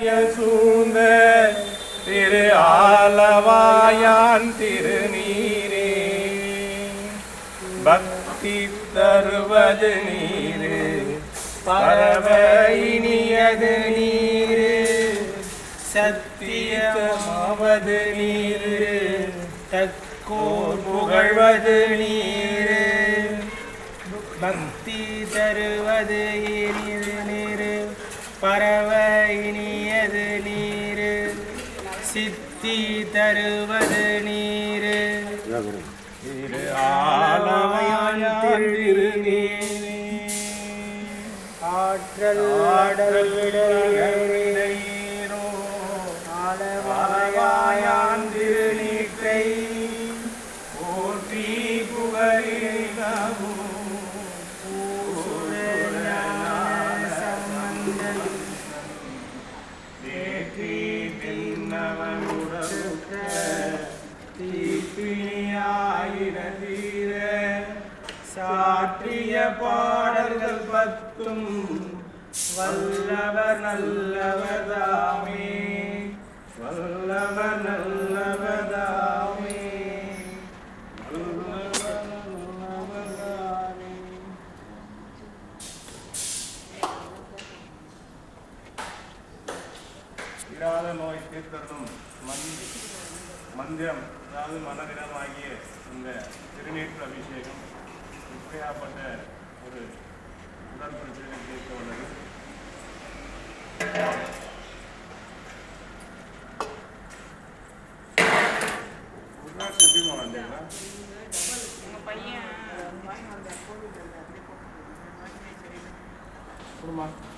சூழ்ந்த திரு ஆலவாயான் திருநீரே. பக்தி தருவது நீரு பரவ இனியது நீரு சத்தியமாவது நீரு தக்கோர் புகழ்வது நீரு. பக்தி தருவது இனிது நீரு பரவ இனிய சித்தி தருவது நீரு. திரு ஆலவாயான் திருநீரே. ஆற்றல் ஆடல் ஆடல் ஆலவாயான் திருநீற்றை போற்றி புகழினவும் தேற்றி பின்னவன் தீப்பிணியாயின தீர சாற்றிய பாடல்கள் பத்தும் வல்லவர் நல்லவர் தாமே. இராத நோய் தீர்த்தரும் மந் மந்திரம் அதாவது மனதிடமாகிய இந்த திருநீற்று அபிஷேகம் இப்படியாப்பட்ட ஒரு பிரச்சனை தீர்க்க உள்ளது. உருளாட்சி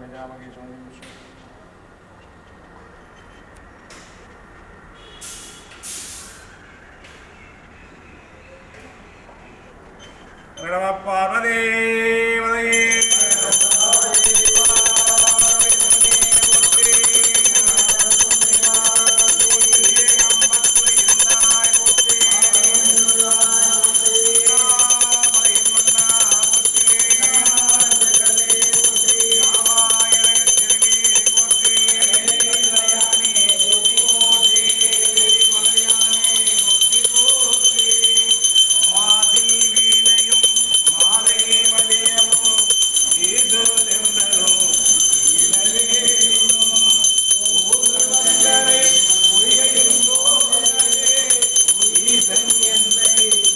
melhor bagajı oynuyorsun. Merhaba தென் என்னை